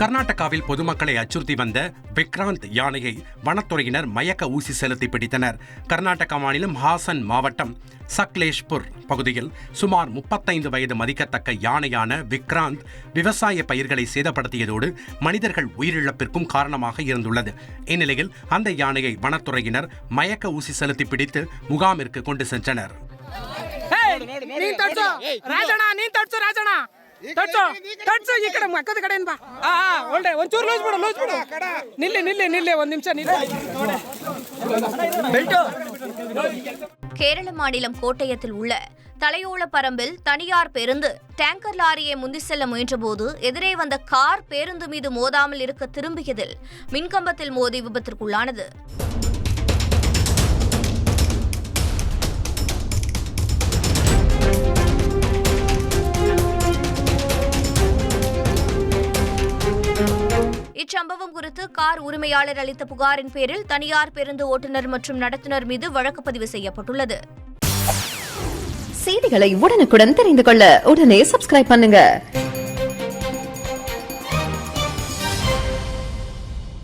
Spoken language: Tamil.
கர்நாடகாவில் பொதுமக்களை அச்சுறுத்தி வந்த விக்ராந்த் யானையை வனத்துறையினர் மயக்க ஊசி செலுத்தி பிடித்தனர். கர்நாடக மாநிலம் ஹாசன் மாவட்டம் சக்லேஷ்பூர் பகுதியில் சுமார் முப்பத்தைந்து வயது மதிக்கத்தக்க யானையான விக்ராந்த் விவசாய பயிர்களை சேதப்படுத்தியதோடு மனிதர்கள் உயிரிழப்பிற்கும் காரணமாக இருந்துள்ளது. இந்நிலையில் அந்த யானையை வனத்துறையினர் மயக்க ஊசி செலுத்தி பிடித்து முகாமிற்கு கொண்டு சென்றனர். ತಡ್ಸು ತಡ್ಸು ಈ ಕಡೆ ಮಕ್ಕದ ಕಡೆಯಿಂದ ಬಾ ಆ ಆ, ಒಳ್ಳೆ ಒಂಚೂರು ಲೂಸ್ ಬಿಡು ಲೂಸ್ ಬಿಡು ನಿಲ್ಲಿ ನಿಲ್ಲಿ ನಿಲ್ಲಿ ಒಂದ್ ನಿಮಿಷ ನಿಲ್ಲಿ கேரள மாநிலம் கோட்டயத்தில் உள்ள தலையோளப்பரம்பில் தனியார் பேருந்து டேங்கர் லாரியை முந்தி செல்ல முயன்றபோது எதிரே வந்த கார் பேருந்து மீது மோதாமல் இருக்க திரும்பியதில் மின்கம்பத்தில் மோதி விபத்திற்குள்ளானது இச்சம்பவம் குறித்து கார் உரிமையாளர் அளித்த புகாரின் பேரில் தனியார் பேருந்து ஓட்டுநர் மற்றும் நடத்துனர் மீது வழக்கு பதிவு செய்யப்பட்டுள்ளது. செய்திகளை உடனுக்குடன் தெரிந்து கொள்ள உடனே சப்ஸ்கிரைப் பண்ணுங்க.